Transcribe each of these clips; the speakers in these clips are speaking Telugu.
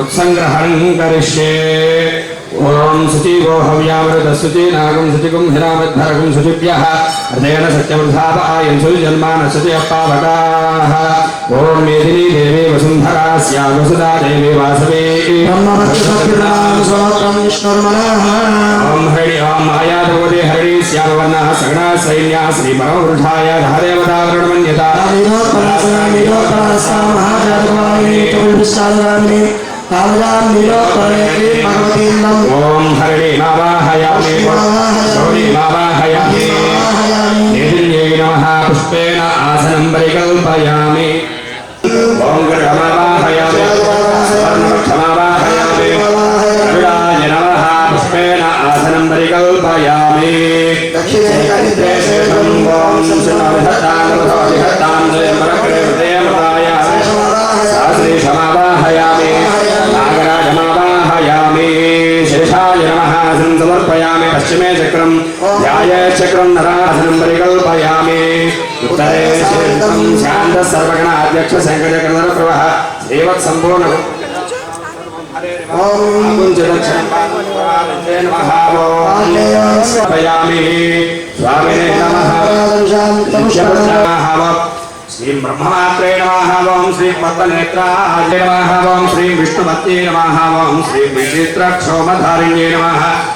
उत्सङ्ग्रहणं करिष्ये ॐ शुचिगो हव्यामृतशुचीनागं शुचिगुं हिरामद्धरगं शुचिभ्यः हृदयेन सत्यवृधापायं सुजन्मान शुचयप्पावकाः ओम मेदिनी देवी वसुंधरा श्याम वसुदा देवे वासवे। ओम हरि ओम माया भगवते हरि श्याम वर्ण सगणा सैन्या श्री मनोवृठाय धादेवतावरण मन्यता ओम हरिणी मावाहयामि। गौरी मावाहयामि। नमः आसनं परिकल्पयामि। पुष्पेण आसनं परिकल्पयामि ॐ सुनाविहत्तां जयमरग्रे हृदयमदाय शास्त्री समावाहयामि नागराजमावाहयामि शेषाय नमः आसनं समर्पयामि पश्चिमे चक्रं ध्याये चक्रं नरासनं परिकल्पयामि उत्तरे शेषं शान्तः सर्वगण अध्यक्ष शङ्करकर्णप्रभः श्रीवत्सम्पूर्ण समर्पयामि स्वामिने नमः श्री ब्रह्ममात्रे नमः ओं श्री पद्मनेत्राय नमः ओं श्री विष्णुमत्ये नमः ओं श्री विचित्रक्षोमधारिण्ये नमः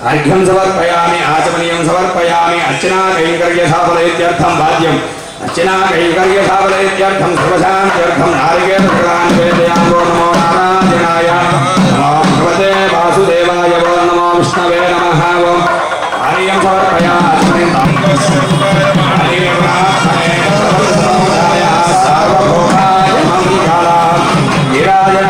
अर्घ्यं समर्पयामि, आचमनीयं समर्पयामि, अर्चना कैङ्कर्यसाफल इत्यर्थं वाद्यम् अर्चना कैङ्कर्यसाफल इत्यर्थं सर्वशान्त्यर्थं नारिकेलफलान् नमो नारायणाय। नमो भगवते वासुदेवाय वो नमो विष्णवे नमः। वो आर्यं मङ्गलम्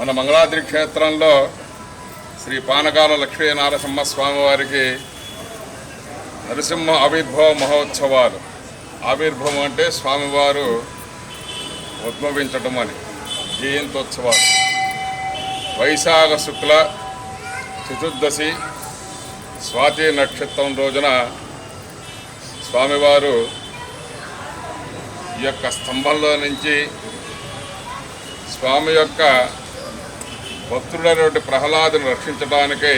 మన మంగళాద్రి క్షేత్రంలో శ్రీ పానకాల లక్ష్మీ నారసింహ స్వామివారికి నరసింహ ఆవిర్భావ మహోత్సవాలు. ఆవిర్భావం అంటే స్వామివారు ఉద్భవించటం అని జయంతోత్సవాలు. వైశాఖ శుక్ల చతుర్దశి స్వాతి నక్షత్రం రోజున స్వామివారు ఈ యొక్క స్తంభంలో నుంచి స్వామి యొక్క భక్తుడైనటువంటి ప్రహ్లాదుని రక్షించడానికై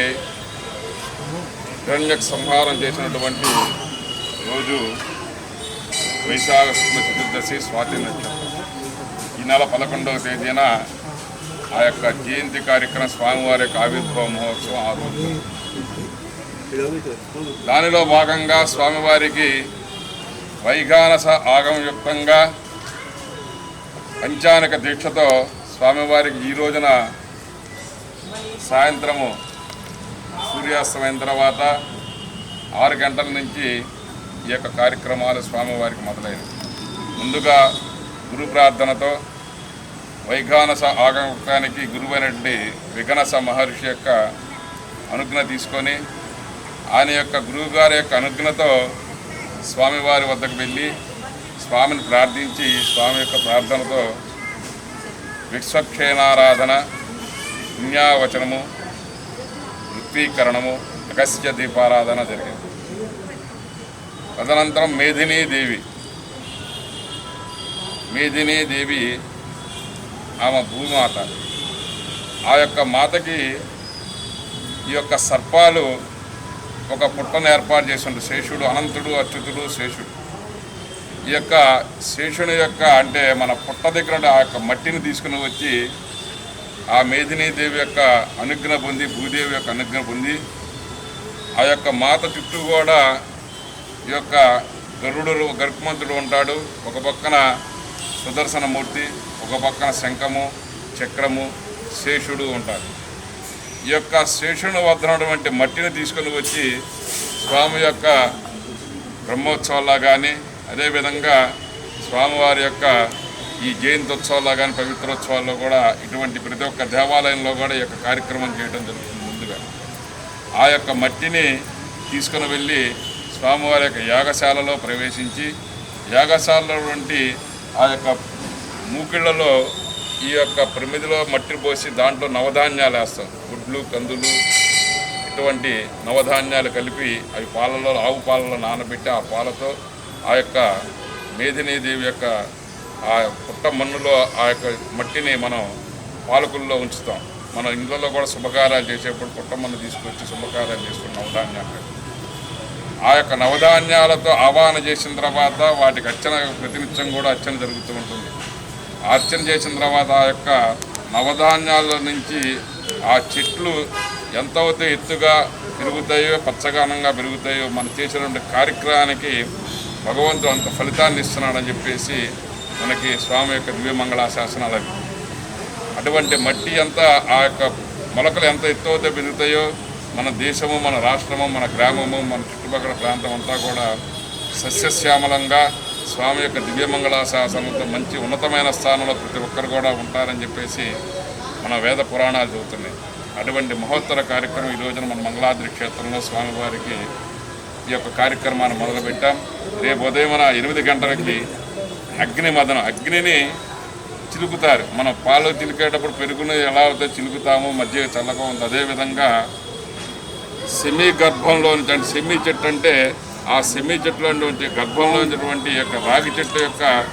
హిరణ్యకు సంహారం చేసినటువంటి రోజు వైశాఖ శుక్ల చతుర్దశి స్వాతి నక్షత్రం. ఈ నెల పదకొండవ తేదీన ఆ యొక్క జయంతి కార్యక్రమం స్వామివారి యొక్క ఆవిర్భావ మహోత్సవం ఆ రోజు. దానిలో భాగంగా స్వామివారికి వైగానస ఆగమయుక్తంగా పంచానక దీక్షతో స్వామివారికి ఈ రోజున సాయంత్రము సూర్యాస్తమైన తర్వాత ఆరు గంటల నుంచి ఈ యొక్క కార్యక్రమాలు స్వామివారికి మొదలైనవి. ముందుగా గురు ప్రార్థనతో వైఘానస ఆగమకానికి గురువైనటువంటి విఘనస మహర్షి యొక్క అనుజ్ఞ తీసుకొని ఆయన యొక్క గురువుగారి యొక్క అనుజ్ఞతో స్వామివారి వద్దకు వెళ్ళి స్వామిని ప్రార్థించి స్వామి యొక్క ప్రార్థనతో విశ్వక్షేణారాధన పుణ్యావచనము ఋత్వీకరణము అగస్త్య దీపారాధన జరిగింది. తదనంతరం మేధినీ దేవి మేధినీ దేవి ఆమె భూమాత. ఆ యొక్క మాతకి ఈ యొక్క సర్పాలు ఒక పుట్టను ఏర్పాటు చేసిండు. శేషుడు అనంతుడు అచ్యుతుడు శేషుడు. ఈ యొక్క శేషుని యొక్క అంటే మన పుట్ట దగ్గర ఆ యొక్క మట్టిని తీసుకుని వచ్చి ఆ మేదినీదేవి యొక్క అనుగ్రహం పొంది భూదేవి యొక్క అనుగ్రహం పొంది ఆ యొక్క మాత చుట్టూ కూడా ఈ యొక్క గరుడు గర్భమంతుడు ఉంటాడు. ఒక పక్కన సుదర్శనమూర్తి ఒక పక్కన శంఖము చక్రము శేషుడు ఉంటాడు. ఈ యొక్క శేషుని వద్ద ఉన్నటువంటి మట్టిని తీసుకొని వచ్చి స్వామి యొక్క బ్రహ్మోత్సవాల్లో కానీ అదేవిధంగా స్వామివారి యొక్క ఈ జయంతోత్సవాల్లో కానీ పవిత్రోత్సవాల్లో కూడా ఇటువంటి ప్రతి ఒక్క దేవాలయంలో కూడా ఈ యొక్క కార్యక్రమం చేయడం జరుగుతుంది ముందుగా. ఆ యొక్క మట్టిని తీసుకుని వెళ్ళి స్వామివారి యొక్క యాగశాలలో ప్రవేశించి యాగశాలలో వంటి ఆ యొక్క మూకిళ్ళలో ఈ యొక్క ప్రమిదిలో మట్టిని పోసి దాంట్లో నవధాన్యాలు వేస్తాం. గుడ్లు కందులు ఇటువంటి నవధాన్యాలు కలిపి అవి పాలలో ఆవు పాలలో నానబెట్టి ఆ పాలతో ఆ యొక్క మేదినీదేవి యొక్క ఆ పుట్ట మన్నులో ఆ యొక్క మట్టిని మనం పాలకుల్లో ఉంచుతాం. మన ఇళ్ళలో కూడా శుభకార్యాలు చేసేప్పుడు పుట్ట మన్ను తీసుకొచ్చి శుభకార్యాలు చేస్తున్న నవధాన్యాలు. ఆ యొక్క నవధాన్యాలతో ఆవాహన చేసిన తర్వాత వాటికి అర్చన ప్రతినిత్యం కూడా అర్చన జరుగుతూ ఉంటుంది. అర్చన చేసిన తర్వాత ఆ యొక్క నవధాన్యాల నుంచి ఆ చెట్లు ఎంతైతే ఎత్తుగా పెరుగుతాయో పచ్చగానంగా పెరుగుతాయో మనం చేసినటువంటి కార్యక్రమానికి భగవంతుడు అంత ఫలితాన్ని ఇస్తున్నాడని చెప్పేసి మనకి స్వామి యొక్క దివ్యమంగళాశాసనాలు అవి. అటువంటి మట్టి అంతా ఆ యొక్క మొలకలు ఎంత ఎత్తు పెరుగుతాయో మన దేశము మన రాష్ట్రము మన గ్రామము మన చుట్టుపక్కల ప్రాంతం అంతా కూడా సస్యశ్యామలంగా స్వామి యొక్క దివ్యమంగళ శాసనంతో మంచి ఉన్నతమైన స్థానంలో ప్రతి ఒక్కరు కూడా ఉంటారని చెప్పేసి మన వేద పురాణాలు చెబుతున్నాయి. అటువంటి మహోత్తర కార్యక్రమం ఈ రోజున మన మంగళాద్రి క్షేత్రంలో స్వామివారికి ఈ యొక్క కార్యక్రమాన్ని మొదలుపెట్టాం. రేపు ఉదయమున ఎనిమిది గంటలకి అగ్ని మదనం అగ్నిని చిలుకుతారు. మనం పాలు చిలికేటప్పుడు పెరుగుని ఎలా అయితే చిలుకుతామో మధ్య చల్లగా ఉంది. అదేవిధంగా సెమీ గర్భంలో నుంచి అంటే సెమీ చెట్టు అంటే ఆ సెమీ చెట్టులో ఉన్నటువంటి గర్భంలో ఉన్నటువంటి యొక్క రాగి చెట్టు యొక్క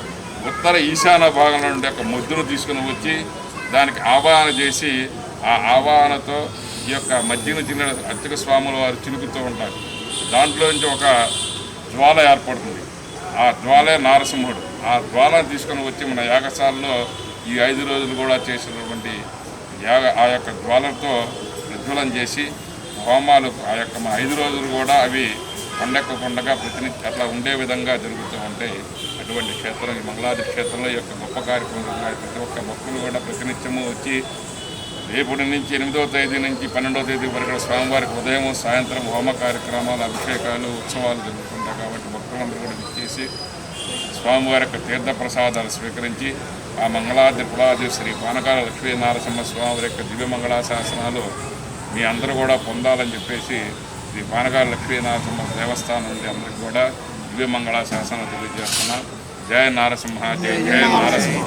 ఉత్తర ఈశాన్య భాగంలో ఉండే యొక్క ముద్దును తీసుకుని వచ్చి దానికి ఆవాహన చేసి ఆ ఆవాహనతో ఈ యొక్క మధ్యన చిన్న అర్చక స్వాముల వారు చిలుకుతూ ఉంటారు. దాంట్లో నుంచి ఒక జ్వాల ఏర్పడుతుంది. ఆ జ్వాలే నారసింహుడు. ఆ జ్వాలను తీసుకొని వచ్చి మన యాగశాలలో ఈ ఐదు రోజులు కూడా చేసినటువంటి యాగ ఆ యొక్క జ్వాలతో ప్రజ్వలం చేసి హోమాలు ఆ యొక్క మా ఐదు రోజులు కూడా అవి కొండెక్కకుండగా ప్రతిని అట్లా ఉండే విధంగా జరుగుతూ ఉంటాయి అటువంటి క్షేత్రం ఈ మంగళాది క్షేత్రంలో ఈ యొక్క గొప్ప కార్యక్రమం ప్రతి ఒక్క భక్తులు కూడా ప్రతినిత్యము వచ్చి రేపటి నుంచి ఎనిమిదవ తేదీ నుంచి పన్నెండవ తేదీ వరకు స్వామివారికి ఉదయం సాయంత్రం హోమ కార్యక్రమాలు అభిషేకాలు ఉత్సవాలు జరుగుతుంటాయి. కాబట్టి భక్తులందరూ కూడా విచ్చేసి స్వామివారి యొక్క తీర్థ ప్రసాదాలు స్వీకరించి ఆ మంగళాది పులాది శ్రీ పానకాల లక్ష్మీ నారసింహ స్వామి యొక్క దివ్య మంగళాశాసనాలు మీ అందరూ కూడా పొందాలని చెప్పేసి శ్రీ పానకాల లక్ష్మీ నారసింహ దేవస్థానం నుండి అందరికీ కూడా దివ్య మంగళాశాసనాలు తెలియజేస్తున్నా. జయ నారసింహ జయ జయ నారసింహ.